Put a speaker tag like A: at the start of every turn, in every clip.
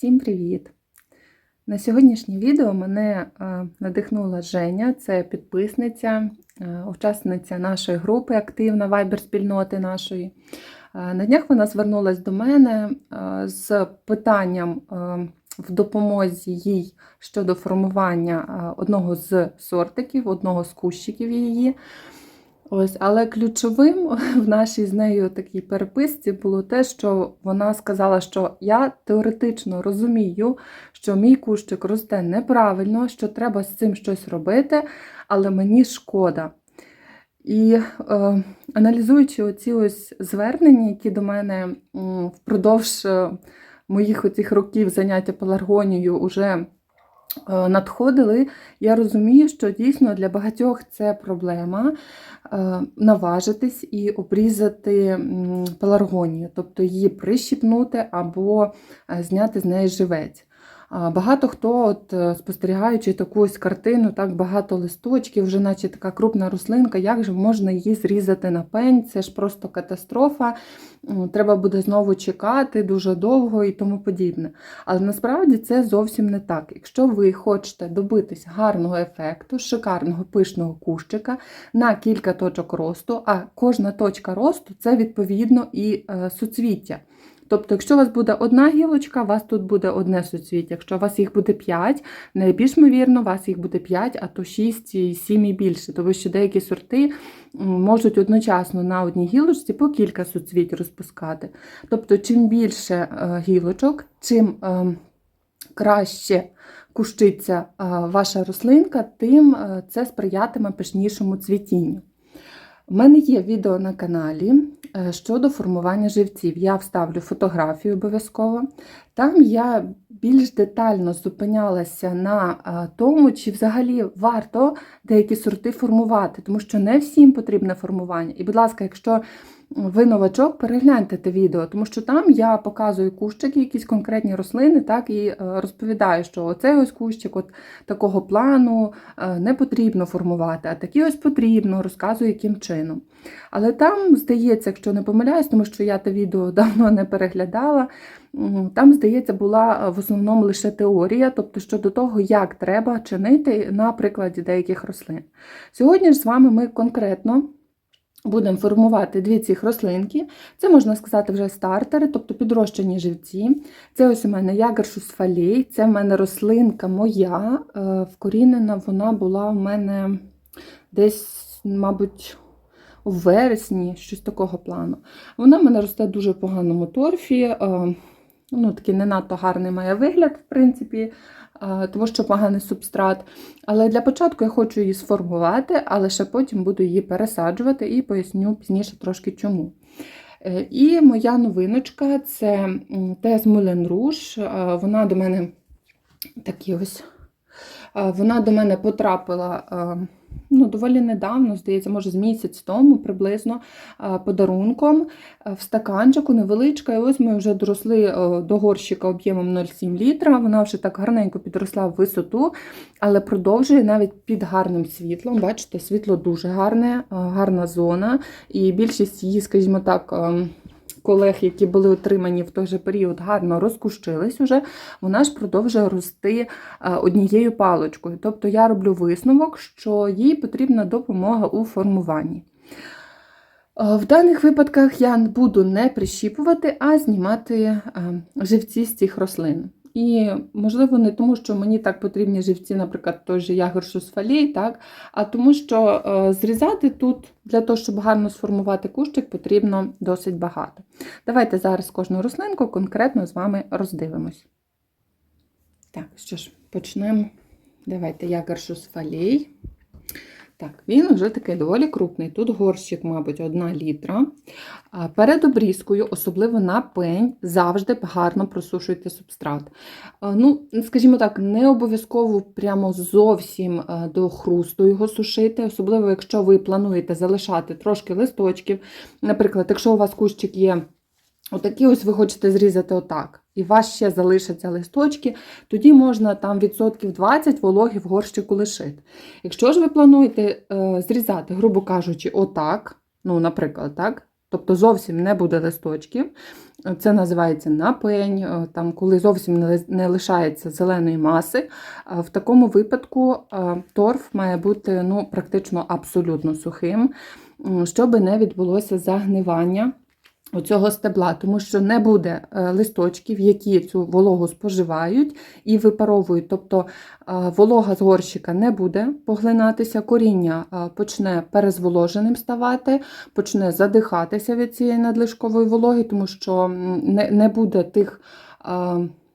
A: Всім привіт! На сьогоднішнє відео мене е, надихнула Женя, це підписниця, е, учасниця нашої групи, активна вайбер-спільноти нашої. Е, На днях вона звернулася до мене з питанням в допомозі їй щодо формування одного з сортиків, одного з кущиків її. Ось, але ключовим в нашій з нею такій переписці було те, що вона сказала, що я теоретично розумію, що мій кущик росте неправильно, що треба з цим щось робити, але мені шкода. І е, аналізуючи оці ось звернення, які до мене впродовж е, моїх оцих років заняття пеларгонією уже надходили, я розумію, що дійсно для багатьох це проблема е, наважитись і обрізати пеларгонію, тобто її прищіпнути або е, зняти з неї живець. Багато хто, от, е, спостерігаючи таку ось картину, так багато листочків, вже наче така крупна рослинка, як же можна її зрізати на пень? Це ж просто катастрофа. Треба буде знову чекати дуже довго і тому подібне. Але насправді це зовсім не так. Якщо ви хочете добитись гарного ефекту, шикарного пишного кущика на кілька точок росту, а кожна точка росту це відповідно і е, суцвіття. Тобто, якщо у вас буде одна гілочка, у вас тут буде одне суцвіття. Якщо у вас їх буде 5, найбільш ймовірно, у вас їх буде 5, а то 6, і 7 і більше. Тому що деякі сорти можуть одночасно на одній гілочці по кілька суцвіть розпускати. Тобто, чим більше е, гілочок, чим е, краще кущиться е, ваша рослинка, тим е, це сприятиме пишнішому цвітінню. У мене є відео на каналі щодо формування живців. Я вставлю фотографію обов'язково. Там я більш детально зупинялася на е, тому, чи взагалі варто деякі сорти формувати, тому що не всім потрібне формування. І, будь ласка, якщо ви новачок, перегляньте те відео, тому що там я показую кущики, якісь конкретні рослини, так, і е, розповідаю, що оцей ось кущик от такого плану е, не потрібно формувати, а такі ось потрібно, розказую, яким чином. Але там, здається, якщо не помиляюсь, тому що я те відео давно не переглядала, там, здається, була е, в основному лише теорія, тобто щодо того, як треба чинити на прикладі деяких рослин. Сьогодні ж з вами ми конкретно. Будемо формувати дві цих рослинки. Це, можна сказати, вже стартери, тобто підрощені живці. Це ось у мене ягершус фалей, це в мене рослинка моя. е, Вкорінена вона була у мене десь, мабуть, у вересні, щось такого плану. Вона в мене росте дуже в поганому торфі. е, Ну, такий не надто гарний має вигляд, в принципі, тому що поганий субстрат. Але для початку я хочу її сформувати, але ще потім буду її пересаджувати і поясню пізніше трошки чому. Е, І моя новиночка це Тез Мулен Руш. Е, Вона до мене такі ось. е, Вона до мене потрапила е, ну, доволі недавно, здається, може з місяць тому приблизно подарунком в стаканчику невеличка. І ось ми вже доросли е, до горщика об'ємом 0,7 літра. Вона вже так гарненько підросла в висоту, але продовжує навіть під гарним світлом. Бачите, світло дуже гарне, е, гарна зона. І більшість її, скажімо так, е, колег, які були отримані в той же період, гарно розкущились уже, вона ж продовжує рости е, однією палочкою. Тобто я роблю висновок, що їй потрібна допомога у формуванні. Е, В даних випадках я буду не прищіпувати, а знімати е, живці з цих рослин. І, можливо, не тому, що мені так потрібні живці, наприклад, той же ягершус фалій, так, а тому, що е, зрізати тут для того, щоб гарно сформувати кущик, потрібно досить багато. Давайте зараз кожну рослинку конкретно з вами роздивимось. Так, що ж, почнемо. Давайте ягершус фалій. Так, він вже такий доволі крупний. Тут горщик, мабуть, 1 літра. Перед обрізкою, особливо на пень, завжди гарно просушуйте субстрат. Ну, скажімо так, не обов'язково прямо зовсім е, до хрусту його сушити, особливо, якщо ви плануєте залишати трошки листочків. Наприклад, якщо у вас кущик є Отакі ось ви хочете зрізати отак, і у вас ще залишаться листочки, тоді можна там відсотків 20 вологи в горщику лишити. Якщо ж ви плануєте е, зрізати, грубо кажучи, отак, ну, наприклад, так, тобто зовсім не буде листочків. Це називається напень, е, там, коли зовсім не лишається зеленої маси. В такому випадку е, торф має бути ну, практично абсолютно сухим, щоб не відбулося загнивання оцього стебла, тому що не буде е, листочків, які цю вологу споживають і випаровують. Тобто е, волога з горщика не буде поглинатися, коріння е, почне перезволоженим ставати, почне задихатися від цієї надлишкової вологи, тому що не, буде тих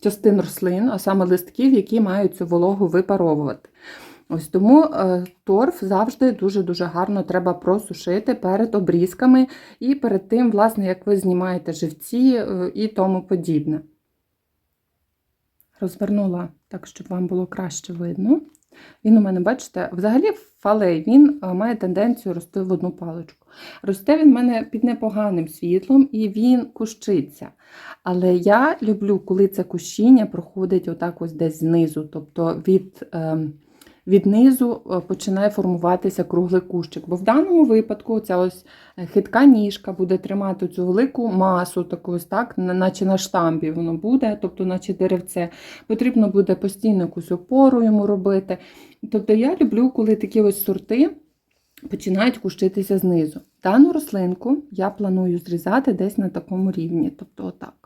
A: частин рослин, а саме листків, які мають цю вологу випаровувати. Ось тому е, торф завжди дуже-дуже гарно треба просушити перед обрізками і перед тим, власне, як ви знімаєте живці е, і тому подібне. Розвернула так, щоб вам було краще видно. Він у мене, бачите, взагалі фалей він е, має тенденцію рости в одну паличку. Росте він в мене під непоганим світлом і він кущиться. Але я люблю, коли це кущіння проходить отак ось десь знизу, тобто від. Е, від низу е, починає формуватися круглий кущик. Бо в даному випадку ця ось е, хитка ніжка буде тримати цю велику масу, таку ось так, наче на штамбі воно буде, тобто, наче деревце. Потрібно буде постійно якусь опору йому робити. Тобто я люблю, коли такі ось сорти починають кущитися знизу. Дану рослинку я планую зрізати десь на такому рівні, тобто отак.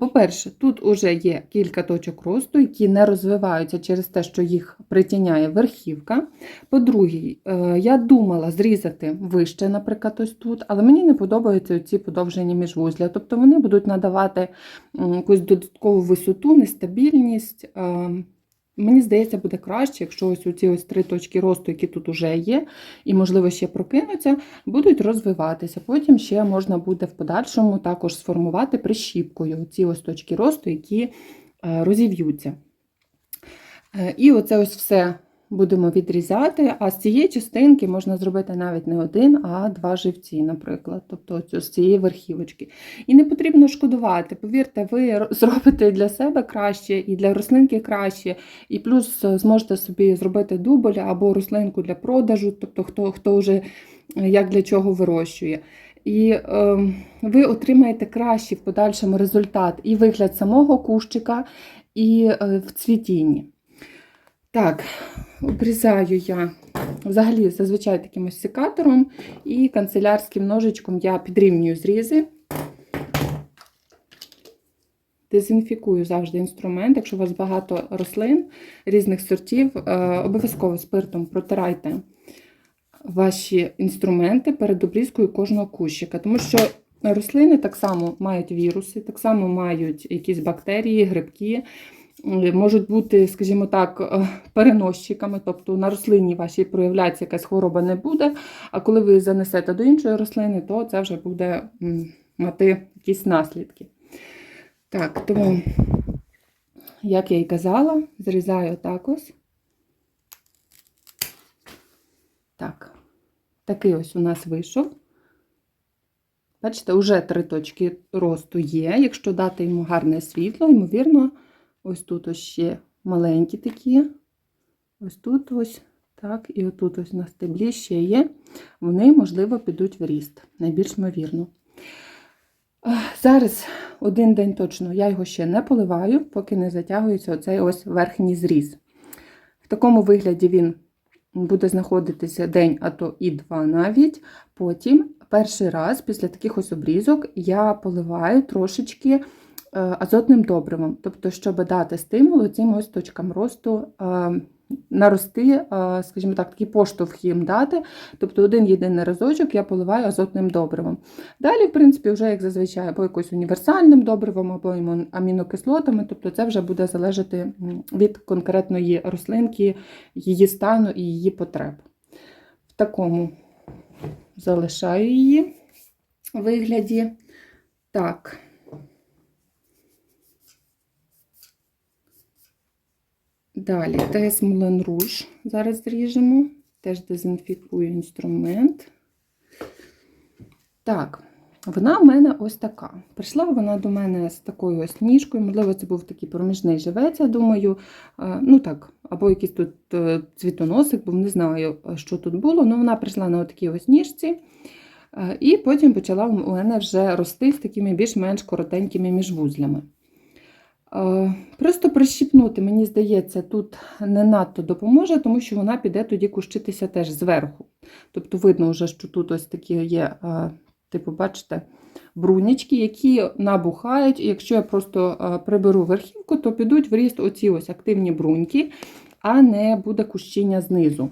A: По-перше, тут уже є кілька точок росту, які не розвиваються через те, що їх притіняє верхівка. По-друге, е, я думала зрізати вище, наприклад, ось тут, але мені не подобаються ці подовжені міжвузля. Тобто вони будуть надавати якусь додаткову висоту, нестабільність. Мені здається, буде краще, якщо ось ці ось три точки росту, які тут уже є, і, можливо, ще прокинуться, будуть розвиватися. Потім ще можна буде в подальшому також сформувати прищіпкою ці ось точки росту, які е, розів'ються. Е, І оце ось все будемо відрізати. А з цієї частинки можна зробити навіть не один, а два живці, наприклад, тобто з цієї верхівочки. І не потрібно шкодувати. Повірте, ви зробите для себе краще і для рослинки краще, і плюс е, зможете собі зробити дубль або рослинку для продажу, тобто хто, хто вже е, як для чого вирощує. І е, ви отримаєте кращий в подальшому результат і вигляд самого кущика, і е, в цвітінні. Так, обрізаю я взагалі зазвичай таким ось секатором і канцелярським ножичком я підрівнюю зрізи. Дезінфікую завжди інструмент. Якщо у вас багато рослин різних сортів, е, обов'язково спиртом протирайте ваші інструменти перед обрізкою кожного кущика. Тому що рослини так само мають віруси, так само мають якісь бактерії, грибки, можуть бути, скажімо так, е, переносчиками, тобто на рослині вашій проявляється якась хвороба не буде, а коли ви занесете до іншої рослини, то це вже буде мати якісь наслідки. Так, тому, як я і казала, зрізаю так ось. Так, такий ось у нас вийшов. Бачите, вже три точки росту є. Якщо дати йому гарне світло, ймовірно, ось тут ось ще маленькі такі. Ось тут ось, так, і отут ось на стеблі ще є. Вони, можливо, підуть в ріст, найбільш ймовірно. Зараз один день точно я його ще не поливаю, поки не затягується оцей ось верхній зріз. В такому вигляді він буде знаходитися день, а то і два навіть. Потім, перший раз, після таких ось обрізок, я поливаю трошечки азотним добривом, тобто, щоб дати стимул цим ось точкам росту е, нарости, е, скажімо так, такий поштовх їм дати. Тобто один єдиний разочок я поливаю азотним добривом. Далі, в принципі, вже як зазвичай, або якось універсальним добривом, або амінокислотами, тобто це вже буде залежати від конкретної рослинки, її стану і її потреб. В такому залишаю її вигляді. Так. Далі Тес Мулен Руж. Зараз зріжемо. Теж дезінфікую інструмент. Так, вона в мене ось така. Прийшла вона до мене з такою ось ніжкою. Можливо, це був такий проміжний живець, я думаю. Е, Ну так, або якийсь тут е, цвітоносик, бо не знаю, е, що тут було. Ну, вона прийшла на такій ось ніжці. І потім почала у мене вже рости з такими більш-менш коротенькими міжвузлями. Е, Просто прищіпнути, мені здається, тут не надто допоможе, тому що вона піде тоді кущитися теж зверху. Тобто видно вже, що тут ось такі є, е, типу, бачите, брунячки, які набухають. І якщо я просто е, приберу верхівку, то підуть в ріст оці ось активні бруньки, а не буде кущіння знизу.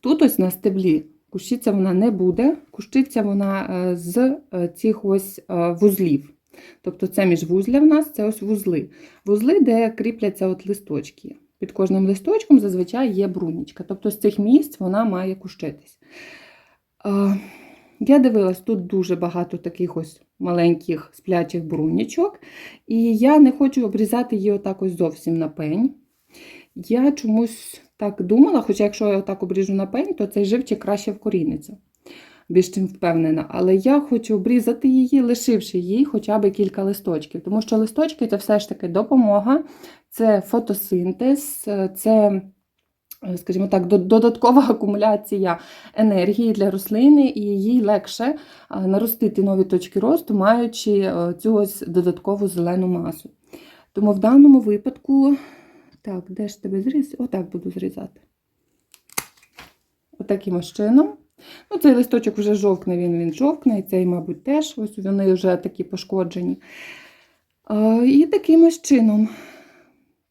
A: Тут ось на стеблі кущиться вона не буде, кущиться вона з цих ось вузлів. Тобто це міжвузля в нас, це ось вузли. Вузли, де кріпляться от листочки. Під кожним листочком зазвичай є брунічка. Тобто з цих місць вона має кущитись. Я дивилась, тут дуже багато таких ось маленьких сплячих брунічок, і я не хочу обрізати її отак ось зовсім на пень. Я чомусь так думала, хоча якщо я отак обріжу на пень, то цей живчик краще вкоріниться. Більш чим впевнена. Але я хочу обрізати її, лишивши їй хоча б кілька листочків. Тому що листочки це все ж таки допомога, це фотосинтез, це, е, скажімо так, додаткова акумуляція енергії для рослини, і їй легше е, наростити нові точки росту, маючи е, цю ось додаткову зелену масу. Тому в даному випадку, так, де ж тебе зріз? Отак буду зрізати. Отаким чином. Ну, цей листочок вже жовкне, він, він жовкне, і цей, мабуть, теж. Ось вони вже такі пошкоджені. І таким ось чином.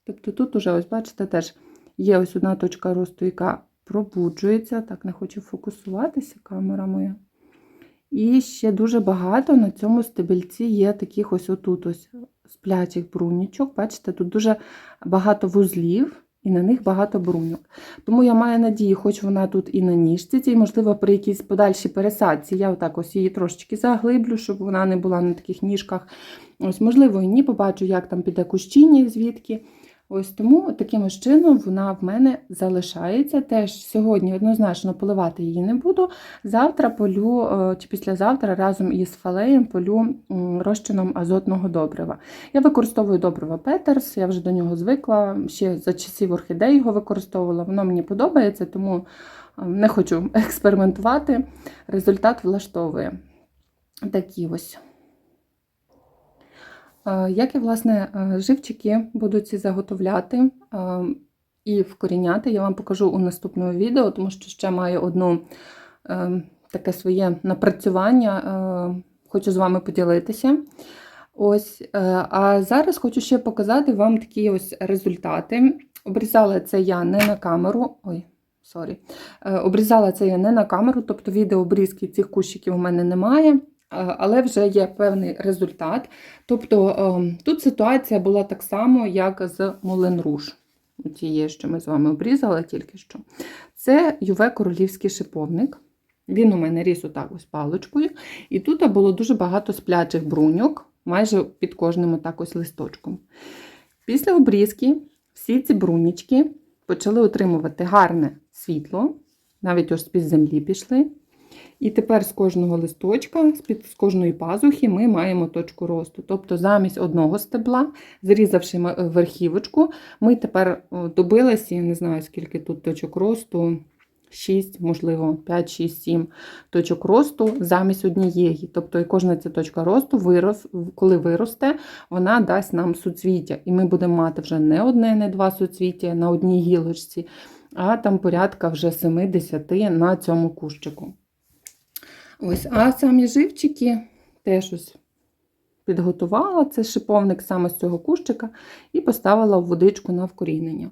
A: Тобто тут уже, ось бачите, теж є ось одна точка росту, яка пробуджується. Так, не хочу фокусуватися камера моя. І ще дуже багато на цьому стебельці є таких ось отут ось сплячих брунічок. Бачите, тут дуже багато вузлів, і на них багато бруньок. Тому я маю надію, хоч вона тут і на ніжці, цій, можливо, при якійсь подальшій пересадці я отак ось її трошечки заглиблю, щоб вона не була на таких ніжках. Ось, можливо, і ні, побачу, як там піде кущіння, звідки. Ось тому таким чином вона в мене залишається. Теж сьогодні однозначно поливати її не буду. Завтра полю е, чи післязавтра разом із фалеєм полю розчином азотного добрива. Я використовую добриво Петерс, я вже до нього звикла. Ще за часів орхідей його використовувала. Воно мені подобається, тому е, не хочу експериментувати. Результат влаштовує. Такі ось. Е, Як я, власне, е, живчики буду ці заготовляти е, і вкоріняти, я вам покажу у наступному відео, тому що ще маю одну таке своє напрацювання, хочу з вами поділитися. Ось, а зараз хочу ще показати вам такі ось результати. Обрізала це я не на камеру. Ой, сорі. Обрізала це я не на камеру, тобто відеообрізки цих кущиків у мене немає. Але вже є певний результат. Тобто е, тут ситуація була так само, як з Молен Руж. Тієї, що ми з вами обрізали тільки що. Це юве королівський шиповник. Він у мене ріс отак ось паличкою. І тут було дуже багато сплячих бруньок, майже під кожним отак ось листочком. Після обрізки всі ці брунічки почали отримувати гарне світло, навіть ось з-під землі пішли. І тепер з кожного листочка, з кожної пазухи, ми маємо точку росту. Тобто замість одного стебла, зрізавши е, верхівочку, ми тепер добилися, я не знаю, скільки тут точок росту, 6, можливо, 5, 6, 7 точок росту замість однієї. Тобто і кожна ця точка росту, вирос, коли виросте, вона дасть нам суцвіття. І ми будемо мати вже не одне, не два суцвіття на одній гілочці, а там порядка вже 70 на цьому кущику. Ось, а самі живчики теж підготувала. Це шиповник саме з цього кущика, і поставила в водичку на вкорінення.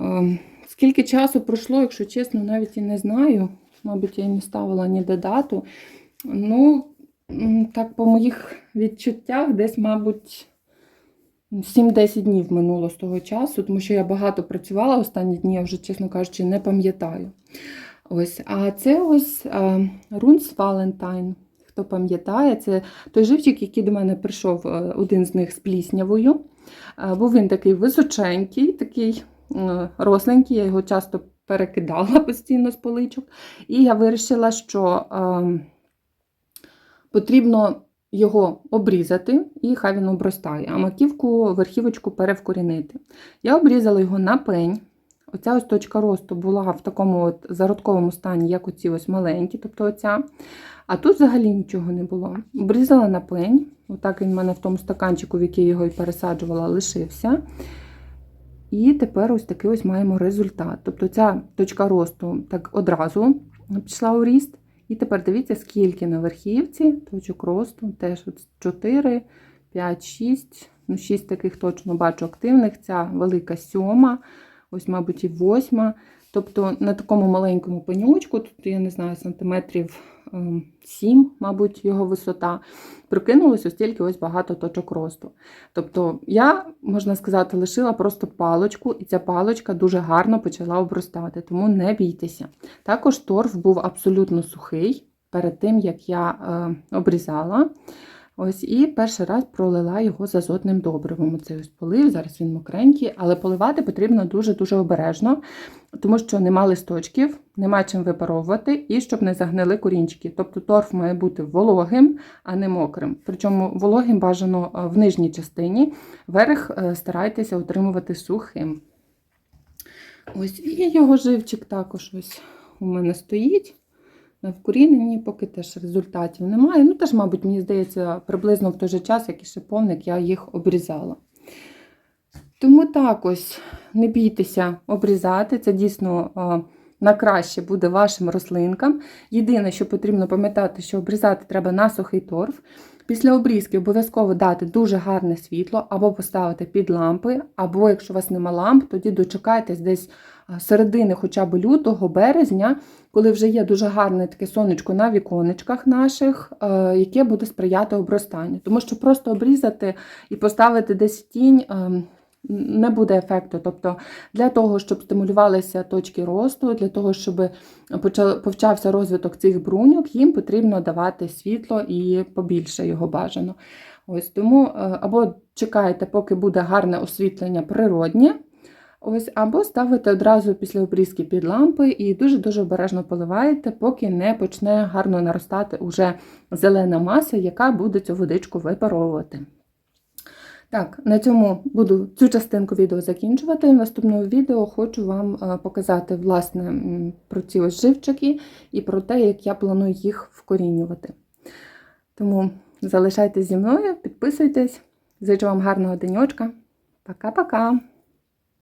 A: Ем, Скільки часу пройшло, якщо чесно, навіть і не знаю. Мабуть, я не ставила ніде дату. Ну, так, по моїх відчуттях, десь, мабуть, 7-10 днів минуло з того часу, тому що я багато працювала останні дні, я вже, чесно кажучи, не пам'ятаю. Ось, а це ось Рунс Валентайн. Хто пам'ятає, це той живчик, який до мене прийшов, е, один з них з пліснявою. Е, Був він такий височенький, такий е, росленький, я його часто перекидала постійно з поличок. І я вирішила, що потрібно його обрізати, і хай він обростає, а маківку, верхівочку перевкорінити. Я обрізала його на пень. Оця ось точка росту була в такому от зародковому стані, як оці ось маленькі, тобто оця. А тут взагалі нічого не було. Обрізала на пень. Отак він в мене в тому стаканчику, в який його і пересаджувала, лишився. І тепер ось такий ось маємо результат. Тобто ця точка росту так одразу пішла у ріст. І тепер дивіться, скільки на верхівці точок росту. Теж от 4, 5, 6. Ну, 6 таких точно бачу активних. Ця велика сьома, ось, мабуть, і восьма. Тобто на такому маленькому пенючку, тут, я не знаю, сантиметрів 7, мабуть, його висота, прокинулося ось тільки ось багато точок росту. Тобто я, можна сказати, лишила просто палочку, і ця палочка дуже гарно почала обростати, тому не бійтеся. Також торф був абсолютно сухий перед тим, як я е, обрізала. Ось і перший раз пролила його з азотним добривом. Оцей ось полив, зараз він мокренький, але поливати потрібно дуже-дуже обережно, тому що нема листочків, нема чим випаровувати, і щоб не загнили корінчики. Тобто торф має бути вологим, а не мокрим. Причому вологим бажано е, в нижній частині, верх е, старайтеся утримувати сухим. Ось і його живчик також ось у мене стоїть. На коріненні поки теж результатів немає. Ну, теж, мабуть, мені здається, приблизно в той же час, як і шиповник, я їх обрізала. Тому так ось не бійтеся обрізати. Це дійсно а, на краще буде вашим рослинкам. Єдине, що потрібно пам'ятати, що обрізати треба на сухий торф. Після обрізки обов'язково дати дуже гарне світло, або поставити під лампи, або якщо у вас нема ламп, тоді дочекайтесь десь середини хоча б лютого, березня, коли вже є дуже гарне таке сонечко на віконечках наших, е, яке буде сприяти обростанню. Тому що просто обрізати і поставити десь тінь. Не буде ефекту. Тобто для того, щоб стимулювалися точки росту, для того, щоб почався розвиток цих бруньок, їм потрібно давати світло і побільше його бажано. Ось тому е, або чекаєте, поки буде гарне освітлення природнє, ось, або ставите одразу після обрізки під лампи і дуже-дуже обережно поливаєте, поки не почне гарно наростати уже зелена маса, яка буде цю водичку випаровувати. Так, на цьому буду цю частинку відео закінчувати. В наступному відео хочу вам е, показати власне про ці ось живчики і про те, як я планую їх вкорінювати. Тому залишайтесь зі мною, підписуйтесь. Зичу вам гарного денечка. Пока-пока!